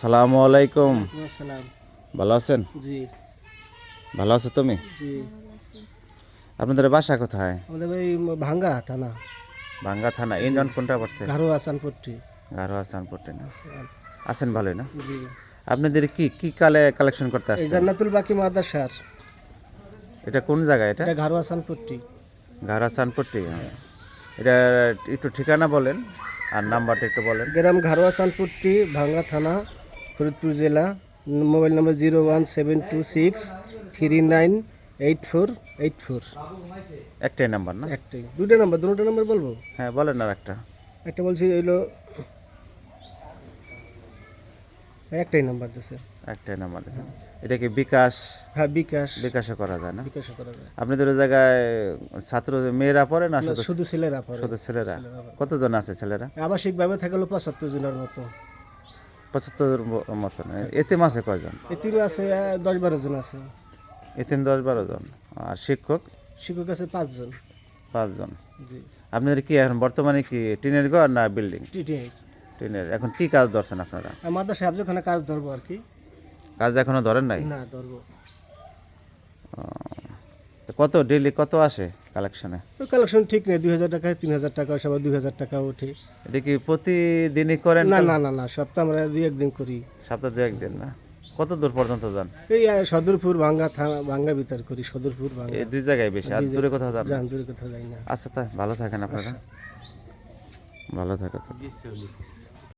সালামু আলাইকুম। ভালো আছেন? জি। ভালো আছো তুমি? জি। আপনাদের বাসা কোথায়? আমাদের ভাঙ্গা থানা। ভাঙ্গা থানা। ইন্ডিয়ান কোনটা পড়ছে? ঘাড়ো আসানপট্টি গারো আসান না। আছেন ভালোই না? জি। আপনাদের কি কি কালে কালেকশন করতে আসছেন? জান্নাতুল বাকি মাদ্রাসার। এটা কোন জায়গা এটা? এটা ঘাড়ো আসানপট্টি গারো আসান হ্যাঁ। এটা একটু ঠিকানা বলেন আর নাম্বারটা একটু বলেন। গ্রাম ঘাড়ো আসানপট্টি ভাঙ্গা থানা ফরিদপুর জেলা mobile number zero one seven two six three nine eight four eight four. একটাই নাম্বার না? একটাই। দুটো নাম্বার দুটো নাম্বার বলব? হ্যাঁ বলেন আর একটা। একটা বলছি এলো একটাই নাম্বার দিছে। একটাই নাম্বার আছে এটা কি বিকাশ? হ্যাঁ বিকাশ। বিকাশে করা যায় না? বিকাশ করা যায়। আপনাদের ওই জায়গায় ছাত্র মেয়েরা পড়ে না শুধু শুধু ছেলেরা পড়ে। শুধু ছেলেরা? কতজন আছে ছেলেরা? আবাসিকভাবে থাকল পঁচাত্তর জনের মতো। পঁচাত্তর মতন। এতিম আছে কয়জন? এতিম আছে দশ বারো জন আছে। এতিম দশ বারো জন। আর শিক্ষক? শিক্ষক আছে পাঁচজন পাঁচজন জি। আপনাদের কি এখন বর্তমানে কি টিনের ঘর না বিল্ডিং? টিনের। এখন কি কাজ ধরছেন আপনারা? আমাদের সাহেব যেখানে কাজ ধরবো আর কি। কাজ এখনও ধরেন নাই? না ধরবো। কত ডেলি কত আসে? কালেকশনে? তো কালেকশন ঠিক নেই দুই হাজার টাকা তিন হাজার টাকা সবাই দুই হাজার টাকা ওঠে এটা কি প্রতিদিনই করেন না না না না সপ্তাহ আমরা দুই একদিন করি। সপ্তাহে দু একদিন না? কত দূর পর্যন্ত যান? এই সদরপুর ভাঙ্গা থানা ভাঙ্গা ভিতর করি সদরপুর ভাঙ্গা। এই দুই জায়গায় বেশি আর দূরে কোথাও যান না? দূরে কোথাও যাই না। আচ্ছা তাই ভালো থাকেন আপনারা। ভালো থাকে